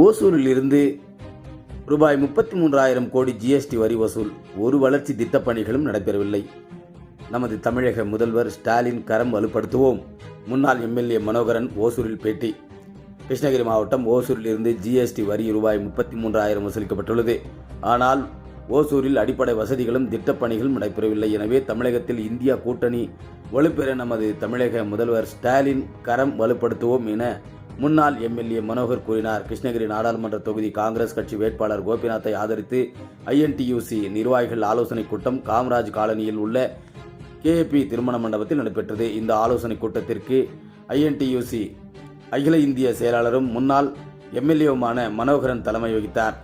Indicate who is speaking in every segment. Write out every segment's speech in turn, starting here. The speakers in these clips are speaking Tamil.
Speaker 1: ஓசூரில் இருந்து ரூபாய் முப்பத்தி மூன்றாயிரம் கோடி ஜிஎஸ்டி வரி வசூல். ஒரு வளர்ச்சி திட்டப்பணிகளும் நடைபெறவில்லை. நமது தமிழக முதல்வர் ஸ்டாலின் கரம் வலுப்படுத்துவோம். முன்னாள் எம்எல்ஏ மனோகரன் ஓசூரில் பேட்டி. கிருஷ்ணகிரி மாவட்டம் ஓசூரில் இருந்து ஜிஎஸ்டி வரி ரூபாய் முப்பத்தி மூன்றாயிரம் வசூலிக்கப்பட்டுள்ளது. ஆனால் ஓசூரில் அடிப்படை வசதிகளும் திட்டப்பணிகளும் நடைபெறவில்லை. எனவே தமிழகத்தில் இந்தியா கூட்டணி வலுப்பெற நமது தமிழக முதல்வர் ஸ்டாலின் கரம் வலுப்படுத்துவோம் என முன்னாள் எம்எல்ஏ மனோகர் கூறினார். கிருஷ்ணகிரி நாடாளுமன்ற தொகுதி காங்கிரஸ் கட்சி வேட்பாளர் கோபிநாத்தை ஆதரித்து ஐஎன்டியூசி நிர்வாகிகள் ஆலோசனைக் கூட்டம் காமராஜ் காலனியில் உள்ள கேஏபி திருமண மண்டபத்தில் நடைபெற்றது. இந்த ஆலோசனைக் கூட்டத்திற்கு ஐஎன்டியூசி அகில இந்திய செயலாளரும் முன்னாள் எம்எல்ஏவுமான மனோகரன் தலைமை வகித்தார்.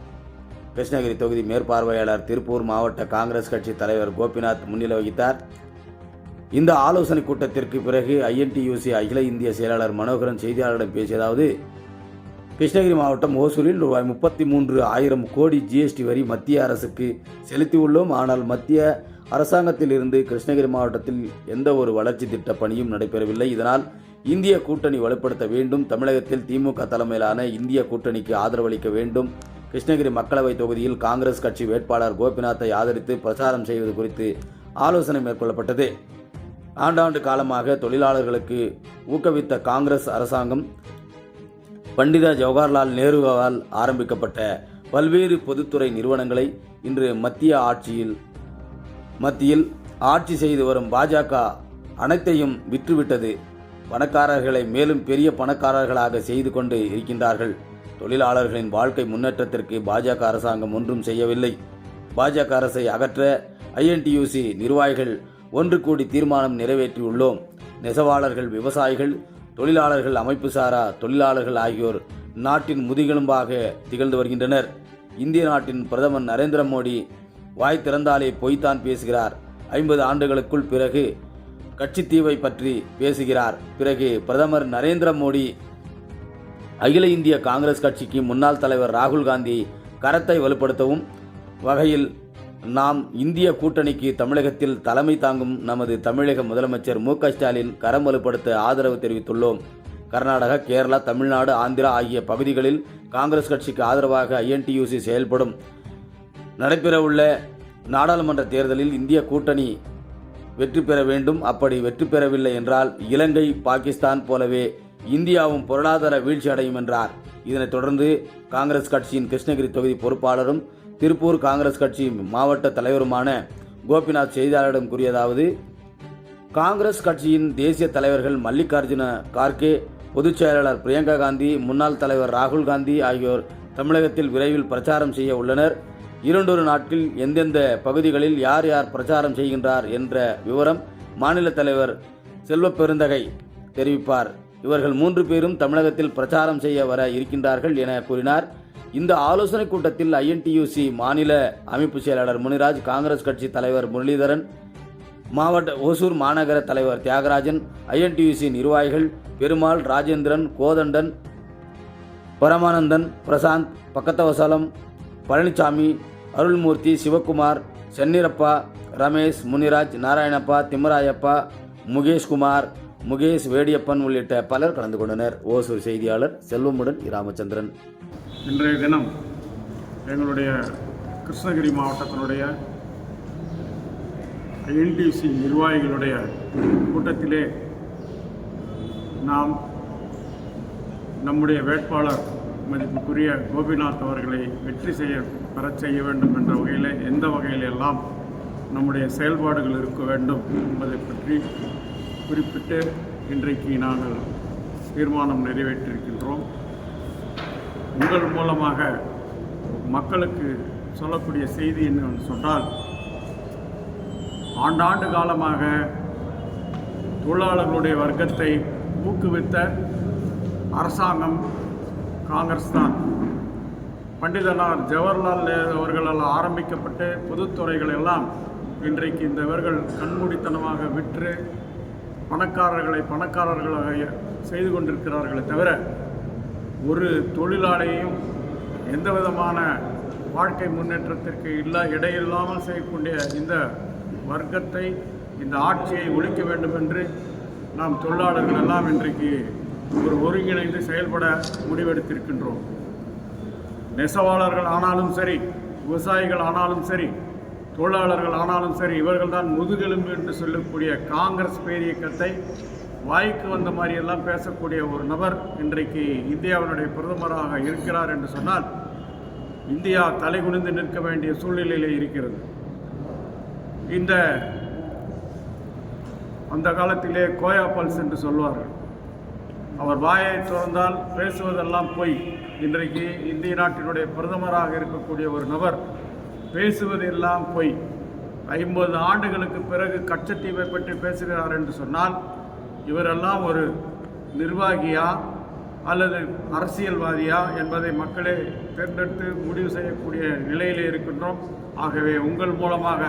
Speaker 1: கிருஷ்ணகிரி தொகுதி மேற்பார்வையாளர் திருப்பூர் மாவட்ட காங்கிரஸ் கட்சி தலைவர் கோபிநாத் முன்னிலை வகித்தார். இந்த ஆலோசனை கூட்டத்திற்கு பிறகு ஐஎன்டியூசி அகில இந்திய செயலாளர் மனோகரன் செய்தியாளர்களிடம் பேசியதாவது கிருஷ்ணகிரி மாவட்டம் ஓசூரில் ரூபாய் முப்பத்தி மூன்று ஆயிரம் கோடி ஜிஎஸ்டி வரி மத்திய அரசுக்கு செலுத்தியுள்ளோம். ஆனால் மத்திய அரசாங்கத்திலிருந்து கிருஷ்ணகிரி மாவட்டத்தில் எந்த ஒரு வளர்ச்சி திட்ட பணியும் நடைபெறவில்லை. இதனால் இந்திய கூட்டணி வலுப்படுத்த வேண்டும். தமிழகத்தில் திமுக தலைமையிலான இந்திய கூட்டணிக்கு ஆதரவளிக்க வேண்டும். கிருஷ்ணகிரி மக்களவை தொகுதியில் காங்கிரஸ் கட்சி வேட்பாளர் கோபிநாத்தை ஆதரித்து பிரச்சாரம் செய்வது குறித்து ஆலோசனை மேற்கொள்ளப்பட்டது. ஆண்டாண்டு காலமாக தொழிலாளர்களுக்கு ஊக்குவித்த காங்கிரஸ் அரசாங்கம் பண்டித ஜவஹர்லால் நேருவால் ஆரம்பிக்கப்பட்ட பல்வேறு பொதுத்துறை நிறுவனங்களை இன்று மத்திய ஆட்சியில் மத்தியில் ஆட்சி செய்து வரும் பாஜக அனைத்தையும் விற்றுவிட்டது. பணக்காரர்களை மேலும் பெரிய பணக்காரர்களாக செய்து கொண்டு இருக்கின்றார்கள். தொழிலாளர்களின் வாழ்க்கை முன்னேற்றத்திற்கு பாஜக அரசாங்கம் ஒன்றும் செய்யவில்லை. பாஜக அரசை அகற்ற ஐஎன்டியூசி நிர்வாகிகள் ஒன்று கூடி தீர்மானம் நிறைவேற்றியுள்ளோம். நெசவாளர்கள் விவசாயிகள் தொழிலாளர்கள் அமைப்பு சாரா தொழிலாளர்கள் ஆகியோர் நாட்டின் முதுகெலும்பாக திகழ்ந்து வருகின்றனர். இந்திய நாட்டின் பிரதமர் நரேந்திர மோடி வாய் திறந்தாலே பொய்த்தான் பேசுகிறார். ஐம்பது ஆண்டுகளுக்குள் பிறகு கட்சித்தீவை பற்றி பேசுகிறார். பிறகு பிரதமர் நரேந்திர மோடி அகில இந்திய காங்கிரஸ் கட்சிக்கு முன்னாள் தலைவர் ராகுல் காந்தி கரத்தை வலுப்படுத்தவும் வகையில் நாம் இந்திய கூட்டணிக்கு தமிழகத்தில் தலைமை தாங்கும் நமது தமிழக முதலமைச்சர் மு க ஸ்டாலின் கரம் வலுப்படுத்த ஆதரவு தெரிவித்துள்ளோம். கர்நாடகா கேரளா தமிழ்நாடு ஆந்திரா ஆகிய பகுதிகளில் காங்கிரஸ் கட்சிக்கு ஆதரவாக ஐஎன்டியூசி செயல்படும். நடைபெறவுள்ள நாடாளுமன்ற தேர்தலில் இந்திய கூட்டணி வெற்றி பெற வேண்டும். அப்படி வெற்றி பெறவில்லை என்றால் இலங்கை பாகிஸ்தான் போலவே இந்தியாவும் பொருளாதார வீழ்ச்சி அடையும் என்றார். இதனைத் தொடர்ந்து காங்கிரஸ் கட்சியின் கிருஷ்ணகிரி தொகுதி பொறுப்பாளரும் திருப்பூர் காங்கிரஸ் கட்சி மாவட்ட தலைவருமான கோபிநாத் செய்தியாளரிடம் கூறியதாவது காங்கிரஸ் கட்சியின் தேசிய தலைவர்கள் மல்லிகார்ஜுன கார்கே பொதுச் செயலாளர் பிரியங்கா காந்தி முன்னாள் தலைவர் ராகுல் காந்தி ஆகியோர் தமிழகத்தில் விரைவில் பிரச்சாரம் செய்ய உள்ளனர். இரண்டொரு நாட்களில் எந்தெந்த பகுதிகளில் யார் யார் பிரச்சாரம் செய்கின்றார் என்ற விவரம் மாநில தலைவர் செல்வ பெருந்தகை தெரிவிப்பார். இவர்கள் மூன்று பேரும் தமிழகத்தில் பிரச்சாரம் செய்ய வர இருக்கின்றார்கள் என கூறினார். இந்த ஆலோசனை கூட்டத்தில் ஐஎன்டியூசி மாநில அமைப்பு செயலாளர் முனிராஜ் காங்கிரஸ் கட்சி தலைவர் முரளிதரன் மாவட்ட ஓசூர் மாநகர தலைவர் தியாகராஜன் ஐஎன்டியூசி நிர்வாகிகள் பெருமாள் ராஜேந்திரன் கோதண்டன் பரமானந்தன் பிரசாந்த் பக்கத்தவசலம் பழனிசாமி அருள்மூர்த்தி சிவக்குமார் சென்னிரப்பா ரமேஷ் முனிராஜ் நாராயணப்பா திம்மராயப்பா முகேஷ்குமார் முகேஷ் வேடியப்பன் உள்ளிட்ட பலர் கலந்து கொண்டனர். ஓசூர் செய்தியாளர் செல்வமுடன் ராமச்சந்திரன்
Speaker 2: இன்றைய தினம் எங்களுடைய கிருஷ்ணகிரி மாவட்டத்தினுடைய ஐஎன்டிசி நிர்வாகிகளுடைய கூட்டத்திலே நாம் நம்முடைய வேட்பாளர் மதிப்புக்குரிய கோபிநாத் அவர்களை வெற்றி செய்ய பெறச் செய்ய வேண்டும் என்ற வகையில் எந்த வகையில் எல்லாம் நம்முடைய செயல்பாடுகள் இருக்க வேண்டும் என்பதை பற்றி குறிப்பிட்டு இன்றைக்கு நாங்கள் தீர்மானம் நிறைவேற்றியிருக்கின்றோம். உங்கள் மூலமாக மக்களுக்கு சொல்லக்கூடிய செய்தி என்னவென்று சொன்னால் ஆண்டாண்டு காலமாக தொழிலாளர்களுடைய வர்க்கத்தை ஊக்குவித்த அரசாங்கம் காங்கிரஸ் தான் பண்டிதனார் ஜவஹர்லால் நேரு அவர்களால் ஆரம்பிக்கப்பட்டு பொதுத்துறைகள் எல்லாம் இன்றைக்கு இந்த இவர்கள் கண்மூடித்தனமாக விற்று பணக்காரர்களை பணக்காரர்களாக செய்து கொண்டிருக்கிறார்களே தவிர ஒரு தொழிலாளியையும் எந்த விதமான வாழ்க்கை முன்னேற்றத்திற்கு இல்லா இடையில்லாமல் செய்யக்கூடிய இந்த வர்க்கத்தை இந்த ஆட்சியை ஒழிக்க வேண்டும் என்று நாம் தொழிலாளர்கள் எல்லாம் இன்றைக்கு ஒரு ஒருங்கிணைந்து செயல்பட முடிவெடுத்திருக்கின்றோம். நெசவாளர்கள் ஆனாலும் சரி விவசாயிகள் ஆனாலும் சரி தொழிலாளர்கள் ஆனாலும் சரி இவர்கள் தான் முதுகெலும்பு என்று சொல்லக்கூடிய காங்கிரஸ் பேரியக்கத்தை வாய்க்கு வந்த மாதிரியெல்லாம் பேசக்கூடிய ஒரு நபர் இன்றைக்கு இந்தியாவினுடைய பிரதமராக இருக்கிறார் என்று சொன்னால் இந்தியா தலைகுனிந்து நிற்க வேண்டிய சூழ்நிலையிலே இருக்கிறது. இந்த அந்த காலத்திலே கோயா பல்ஸ் என்று சொல்வார்கள். அவர் வாயை திறந்தால் பேசுவதெல்லாம் பொய். இன்றைக்கு இந்திய நாட்டினுடைய பிரதமராக இருக்கக்கூடிய ஒரு நபர் பேசுவதெல்லாம் பொய். ஐம்பது ஆண்டுகளுக்கு பிறகு கச்சத்தீவை பற்றி பேசுகிறார் என்று சொன்னால் இவரெல்லாம் ஒரு நிர்வாகியா அல்லது அரசியல்வாதியா என்பதை மக்களே தேர்ந்தெடுத்து முடிவு செய்யக்கூடிய நிலையிலே இருக்கின்றோம். ஆகவே உங்கள் மூலமாக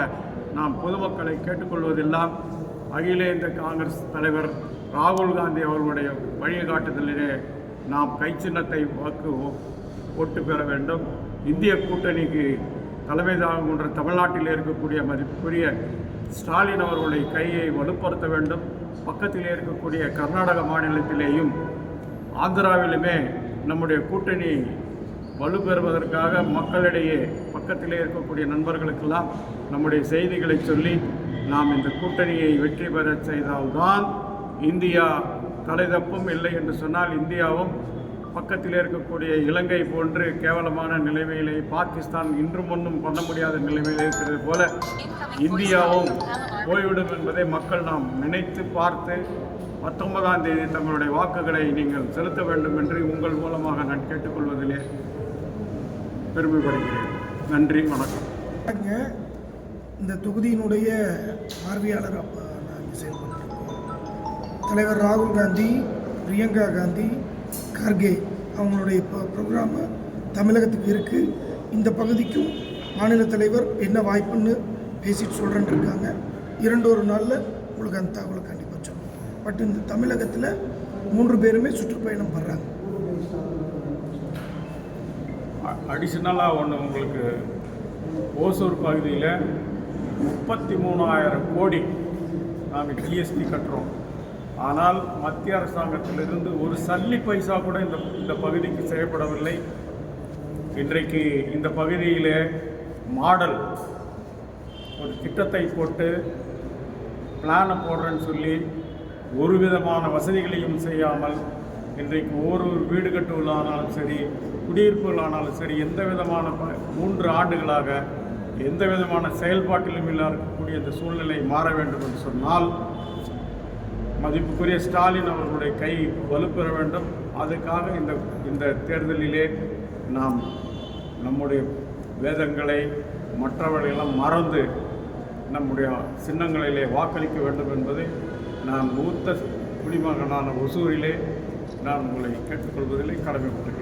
Speaker 2: நாம் பொதுமக்களை கேட்டுக்கொள்வதெல்லாம் அகில இந்திய காங்கிரஸ் தலைவர் ராகுல் காந்தி அவர்களுடைய வழிகாட்டுதலிலே நாம் கைச்சின்னத்தை வாக்கு ஓட்டு பெற வேண்டும். இந்திய கூட்டணிக்கு தலைமை தாங்குகின்ற தமிழ்நாட்டில் இருக்கக்கூடிய மதிப்புக்குரிய ஸ்டாலின் அவர்களுடைய கையை வலுப்படுத்த வேண்டும். பக்கத்திலே இருக்கக்கூடிய கர்நாடக மாநிலத்திலேயும் ஆந்திராவிலுமே நம்முடைய கூட்டணி வலுப்பெறுவதற்காக மக்களிடையே பக்கத்திலே இருக்கக்கூடிய நண்பர்களுக்கெல்லாம் நம்முடைய செய்திகளை சொல்லி நாம் இந்த கூட்டணியை வெற்றி பெறச் செய்தால்தான் இந்தியா தலைதப்பும் இல்லை என்று சொன்னால் இந்தியாவும் பக்கத்தில் இருக்கக்கூடிய இலங்கை போன்று கேவலமான நிலைமையிலே பாகிஸ்தான் இன்றும் ஒன்றும் பண்ண முடியாத நிலைமையில் இருக்கிறது போல இந்தியாவும் போய்விடும் என்பதை மக்கள் நாம் நினைத்து பார்த்து பத்தொன்பதாம் தேதி தங்களுடைய வாக்குகளை நீங்கள் செலுத்த வேண்டும் என்று உங்கள் மூலமாக நான் கேட்டுக்கொள்வதிலே பெருமைப்படுகிறேன். நன்றி வணக்கம்.
Speaker 3: இந்த தொகுதியினுடைய பார்வையாளர் அப்போ நாங்கள் செயல்பட்டுருக்கோம் தலைவர் ராகுல் காந்தி பிரியங்கா காந்தி கார்கே அவங்களுடைய இப்போ ப்ரோக்ராமு தமிழகத்துக்கு இருக்குது இந்த பகுதிக்கும் மாநில தலைவர் என்ன வாய்ப்புன்னு பேசிட்டு சொல்கிறேன்னு இருக்காங்க. இரண்டு ஒரு நாளில் உங்களுக்கு அந்த தகவலை கண்டிப்பாக சொல்லணும் பட் இந்த தமிழகத்தில் மூன்று பேருமே சுற்றுப்பயணம் படுறாங்க
Speaker 2: அடிஷ்னலாக ஒன்று உங்களுக்கு ஓசூர் பகுதியில் முப்பத்தி மூணாயிரம் கோடி நாம் ஜிஎஸ்டி கட்டுறோம். ஆனால் மத்திய அரசாங்கத்திலிருந்து ஒரு சல்லி பைசா கூட இந்த இந்த பகுதிக்கு செய்யப்படவில்லை இன்றைக்கு இந்த பகுதியிலே மாடல் ஒரு திட்டத்தை போட்டு பிளானை போடுறேன்னு சொல்லி ஒரு விதமான வசதிகளையும் செய்யாமல் இன்றைக்கு ஒரு ஒரு வீடு கட்டுவதானாலும் சரி குடியிருப்புகளானாலும் சரி எந்த விதமான ப- மூன்று ஆண்டுகளாக எந்த விதமான செயல்பாட்டிலும் இல்லாத இருக்கக்கூடிய இந்த சூழ்நிலை மாற வேண்டும் என்று சொன்னால் மதிப்புக்குரிய ஸ்டாலின் அவர்களுடைய கை வலுப்பெற வேண்டும். அதுக்காக இந்த இந்த தேர்தலிலே நாம் நம்முடைய வேதங்களை மற்றவர்களெல்லாம் மறந்து நம்முடைய சின்னங்களிலே வாக்களிக்க வேண்டும் என்பதை நான் மூத்த குடிமகனான ஒசூரிலே நான் உங்களை கேட்டுக்கொள்வதிலே கடமைப்பட்டிருக்கிறேன்.